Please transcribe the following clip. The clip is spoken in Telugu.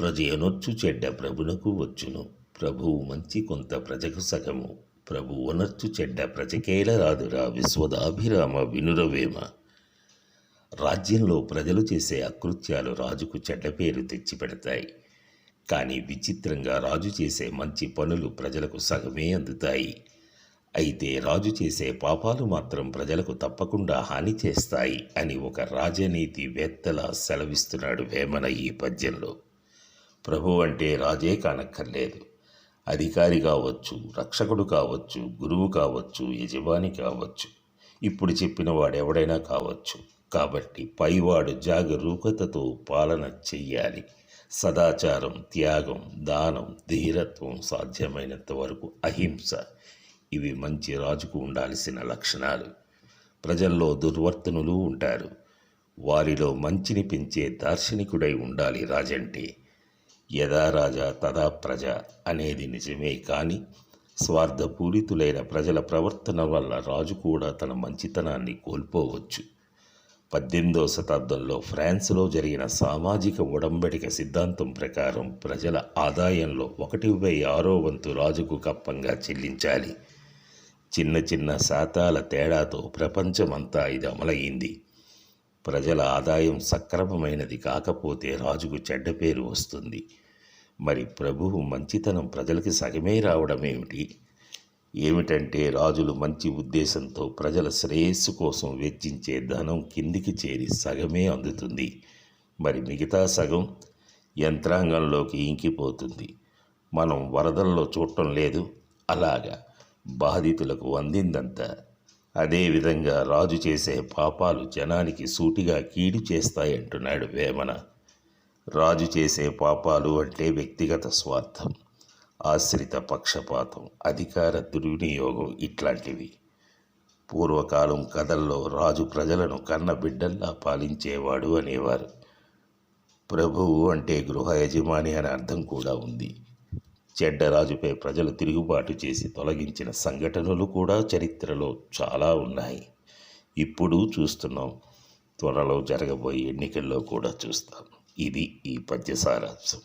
ప్రజయనొచ్చు చెడ్డ ప్రభునకు వచ్చును. ప్రభువు మంచి కొంత ప్రజకు సగము. ప్రభు అనర్చు చెడ్డ ప్రజకేల రాదురా విశ్వదాభిరామ వినురవేమ. రాజ్యంలో ప్రజలు చేసే అకృత్యాలు రాజుకు చెడ్డ పేరు తెచ్చిపెడతాయి. కానీ విచిత్రంగా రాజు చేసే మంచి పనులు ప్రజలకు సగమే అందుతాయి. అయితే రాజు చేసే పాపాలు మాత్రం ప్రజలకు తప్పకుండా హాని చేస్తాయి అని ఒక రాజనీతి వేత్తలా సెలవిస్తున్నాడు వేమన ఈ పద్యంలో. ప్రభు అంటే రాజే కానక్కర్లేదు. అధికారి కావచ్చు రక్షకుడు కావచ్చు గురువు కావచ్చు యజమాని కావచ్చు. ఇప్పుడు చెప్పిన వాడెవడైనా కావచ్చు. కాబట్టి పైవాడు జాగరూకతతో పాలన చెయ్యాలి. సదాచారం త్యాగం దానం ధీరత్వం సాధ్యమైనంత వరకు అహింస ఇవి మంచి రాజుకు ఉండాల్సిన లక్షణాలు. ప్రజల్లో దుర్వర్తనులు ఉంటారు. వారిలో మంచిని పెంచే దార్శనికుడై ఉండాలి రాజంటే యదా రాజా తదా ప్రజ అనేది నిజమే కానీ స్వార్థపూరితులైన ప్రజల ప్రవర్తన వల్ల రాజు కూడా తన మంచితనాన్ని కోల్పోవచ్చు. పద్దెనిమిదవ శతాబ్దంలో ఫ్రాన్స్లో జరిగిన సామాజిక ఒడంబడిక సిద్ధాంతం ప్రకారం ప్రజల ఆదాయంలో ఒకటిపై ఆరో వంతు రాజుకు కప్పంగా చెల్లించాలి. చిన్న చిన్న శాతాల తేడాతో ప్రపంచమంతా ఇది అమలయ్యింది. ప్రజల ఆదాయం సక్రమమైనది కాకపోతే రాజుకు చెడ్డ పేరు వస్తుంది. మరి ప్రభువు మంచితనం ప్రజలకి సగమే రావడం ఏమిటి? ఏమిటంటే రాజులు మంచి ఉద్దేశంతో ప్రజల శ్రేయస్సు కోసం వెచ్చించే ధనం కిందికి చేరి సగమే అందుతుంది. మరి మిగతా సగం? యంత్రాంగంలోకి ఇంకిపోతుంది. మనం వరదల్లో చూడటం లేదు. అలాగా. బాధితులకు అందిందంతా అదేవిధంగా రాజు చేసే పాపాలు జనానికి సూటిగా కీడు చేస్తాయంటున్నాడు వేమన. రాజు చేసే పాపాలు అంటే వ్యక్తిగత స్వార్థం ఆశ్రిత పక్షపాతం అధికార దుర్వినియోగం ఇట్లాంటివి. పూర్వకాలం కథల్లో రాజు ప్రజలను కన్న బిడ్డల్లా పాలించేవాడు అనేవారు. ప్రభువు అంటే గృహ యజమాని అనే అర్థం కూడా ఉంది. చెడ్డ రాజుపై ప్రజలు తిరుగుబాటు చేసి తొలగించిన సంఘటనలు కూడా చరిత్రలో చాలా ఉన్నాయి. ఇప్పుడు చూస్తున్నాం. త్వరలో జరగబోయే ఎన్నికల్లో కూడా చూస్తాం. ఇది ఈ పద్య సారాంశం